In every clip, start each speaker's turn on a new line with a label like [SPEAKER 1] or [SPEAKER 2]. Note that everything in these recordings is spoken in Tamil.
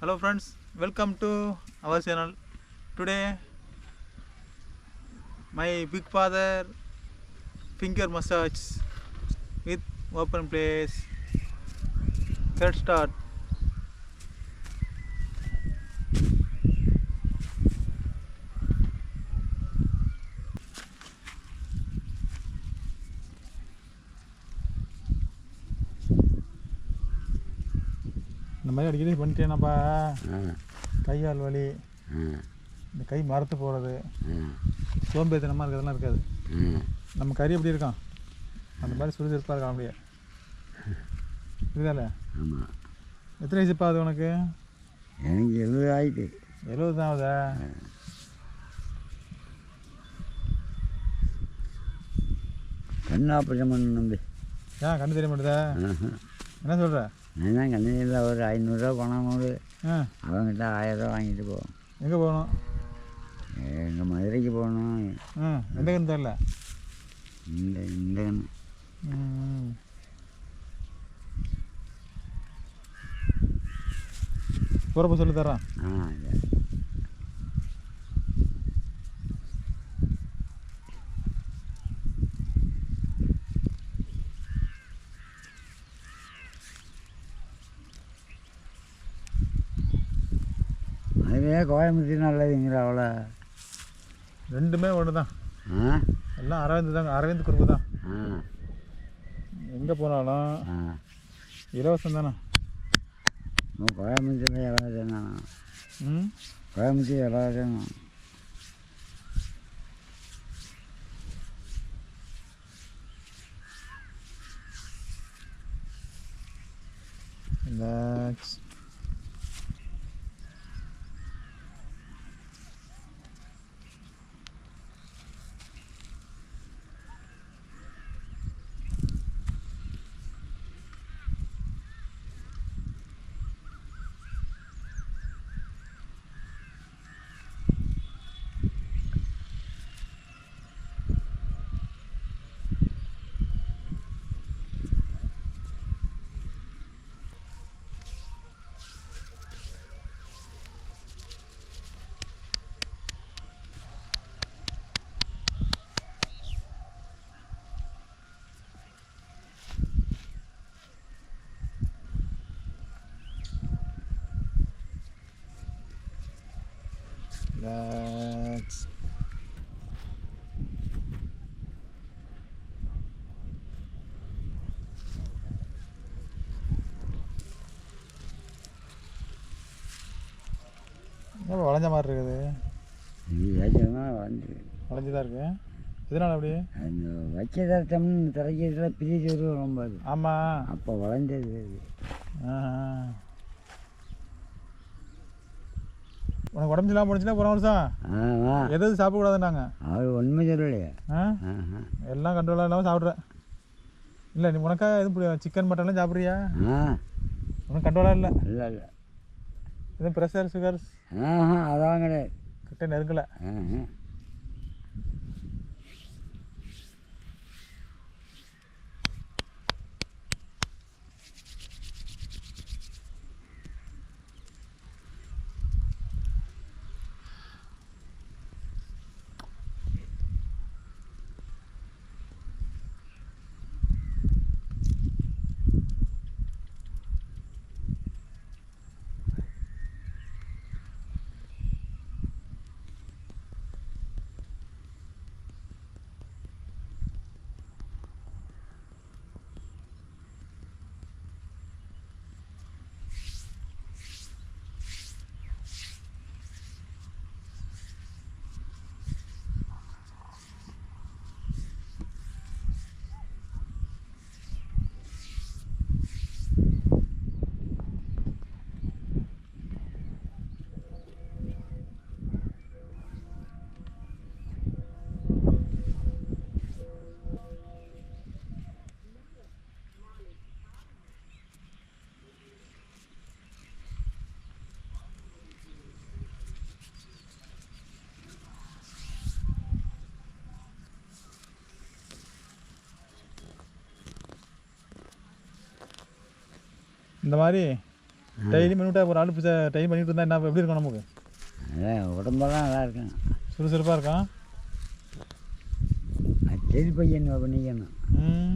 [SPEAKER 1] hello friends welcome to our channel. Today my big father finger massage with open place. Let's start மாதிரி அடிக்கடி பண்ணிட்டேனாப்பா.
[SPEAKER 2] ஆ.
[SPEAKER 1] கை கால் வலி இந்த கை மரத்து போகிறது சோம்பேறித்தனமாக இருக்கிறதெல்லாம் இருக்காது. நம்ம கறி எப்படி இருக்கான் அந்த மாதிரி சுறுசுறுப்பாக இருக்கான் அப்படியே இதுதால எத்தனை வயசு அது உனக்கு?
[SPEAKER 2] எனக்கு எழுபது ஆயிட்டு.
[SPEAKER 1] எழுபது தான் ஆகுதா
[SPEAKER 2] கண் ஆப்ரேஷன் பண்ண நம்பி
[SPEAKER 1] ஏன் கண்ணு தெரிய மாட்டேதா. என்ன சொல்கிற
[SPEAKER 2] நான் தான் கண்ணியில் ஒரு ஐநூறுரூவா பணம்
[SPEAKER 1] ஆ.
[SPEAKER 2] அவங்ககிட்ட ஆயிரரூவா வாங்கிட்டு போவோம்.
[SPEAKER 1] எங்கே போகணும்?
[SPEAKER 2] எங்கள் மதுரைக்கு போகணும்.
[SPEAKER 1] எந்த கண்ணு தெரில?
[SPEAKER 2] இந்த இந்த கண்
[SPEAKER 1] போகிறப்ப சொல்லி
[SPEAKER 2] ஆ சரி. அதுவே கோயம்புத்தூர் நல்லதுங்கிற அவ்வளோ
[SPEAKER 1] ரெண்டுமே ஒன்று தான்
[SPEAKER 2] ஆ?
[SPEAKER 1] எல்லாம் அரவிந்த் தாங்க அரவிந்த் குறுப்பு தான்.
[SPEAKER 2] ஆ.
[SPEAKER 1] எங்கே போனாலும் இலவசம் தானே?
[SPEAKER 2] நம்ம கோயம்புத்தூரில் இலவசம் தானே?
[SPEAKER 1] ம்?
[SPEAKER 2] கோயம்புத்தூர் இலவசம். தான்
[SPEAKER 1] Relax. ஏன் வளைஞ்ச மாதிரி இருக்குது.
[SPEAKER 2] வந்து
[SPEAKER 1] வளைஞ்சு. தான் இருக்கு. எதனால அப்படி?
[SPEAKER 2] அந்த வச்சதார்த்தம்னு திரைக்கிறதுல பிரிச்சு வருவோம் ரொம்ப
[SPEAKER 1] ஆமாம்
[SPEAKER 2] அப்போ வளைஞ்சது அது.
[SPEAKER 1] உனக்கு உடம்பு இல்லாமல் போனுச்சுன்னா போன வருஷம்
[SPEAKER 2] ஆமாம்
[SPEAKER 1] எது எது சாப்பிடக்கூடாதுன்னாங்க.
[SPEAKER 2] அவர் உண்மை சொல்லலையே.
[SPEAKER 1] எல்லாம் கண்ட்ரோலாக இல்லாமல் சாப்பிட்றேன் இல்லை நீ உனக்கா எதுவும் சிக்கன் மட்டன்லாம் சாப்பிட்றியா? உனக்கு கண்ட்ரோலாக இல்லை.
[SPEAKER 2] இல்லை இல்லை.
[SPEAKER 1] எதுவும் ப்ரெஷர் சுகர்
[SPEAKER 2] ஆஹா அதான் கிடையாது.
[SPEAKER 1] கிட்ட நெருங்கலை. இந்த மாதிரி டெய்லி மினிட்டா ஒரு ஆள் டைம் பண்ணிட்டு இருந்தா என்ன எப்படி இருக்கும் நமக்கு?
[SPEAKER 2] உடம்பெல்லாம் நல்லா இருக்கும்
[SPEAKER 1] சுறுசுறுப்பாக இருக்கான்
[SPEAKER 2] அது சரி பையன் பண்ணிக்கணும்.
[SPEAKER 1] ம்.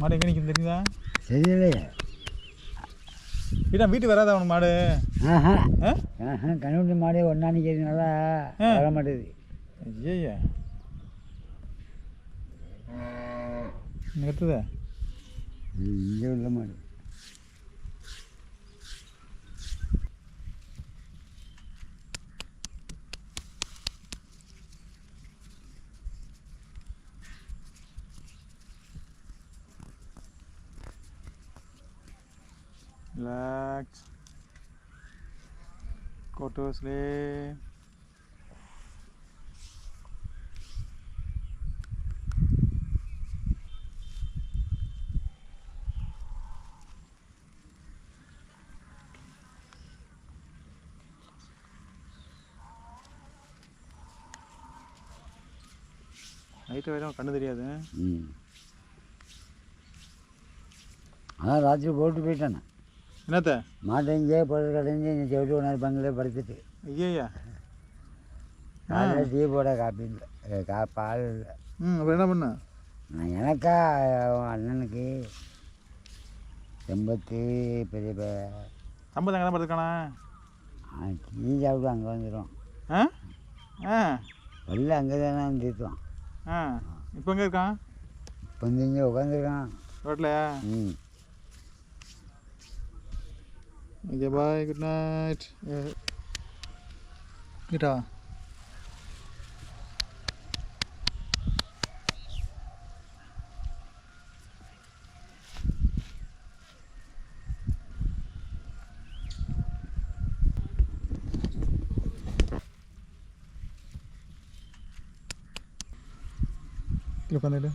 [SPEAKER 1] மாடு எங்கே நிற்கும் தெரியுதா?
[SPEAKER 2] சரியில்லையே
[SPEAKER 1] வீட்டா வீட்டுக்கு வராதா அவனுக்கு மாடு?
[SPEAKER 2] ஆஹா. ஆஹா மாடு ஒன்றா நிற்கிறதுனால. வர மாட்டேது
[SPEAKER 1] ஐயா நிறுத்துதே
[SPEAKER 2] இங்கே உள்ள மாடு.
[SPEAKER 1] Relax. Go to sleep. Night வரையும் கண்ணு தெரியாது
[SPEAKER 2] ம் அதான் ராத்திரி போட்டு போயிட்டேண்ணே
[SPEAKER 1] என்னத்த?
[SPEAKER 2] மாட்டை இங்கே படுத்து கடைஞ்சி இந்த செவிட்டு ஒன்றாரு பங்கிலே படுத்துட்டு.
[SPEAKER 1] ஐயா
[SPEAKER 2] காலையில் டீ போட காப்பி இல்லை. கா பால் இல்லை.
[SPEAKER 1] ம் அப்புறம் என்ன பண்ண?
[SPEAKER 2] நான் எனக்கா அண்ணனுக்கு செம்பத்து பெரிய
[SPEAKER 1] சம்பளம் எங்கே தான் படுத்துக்கானா
[SPEAKER 2] டீ சாப்பிட்டு அங்கே வந்துடும்
[SPEAKER 1] ஆ? ஆ.
[SPEAKER 2] வெளில அங்கே தானே வந்துருக்கோம்
[SPEAKER 1] ஆ. இப்போ எங்கே இருக்கான்?
[SPEAKER 2] இப்போ வந்து இங்கே உட்காந்துருக்கான்
[SPEAKER 1] ரோட்லையா
[SPEAKER 2] ம்.
[SPEAKER 1] ഓക്കെ ബൈ ഗുഡ് നൈറ്റ് കേട്ടോ ഇതൊക്കെ എന്തായാലും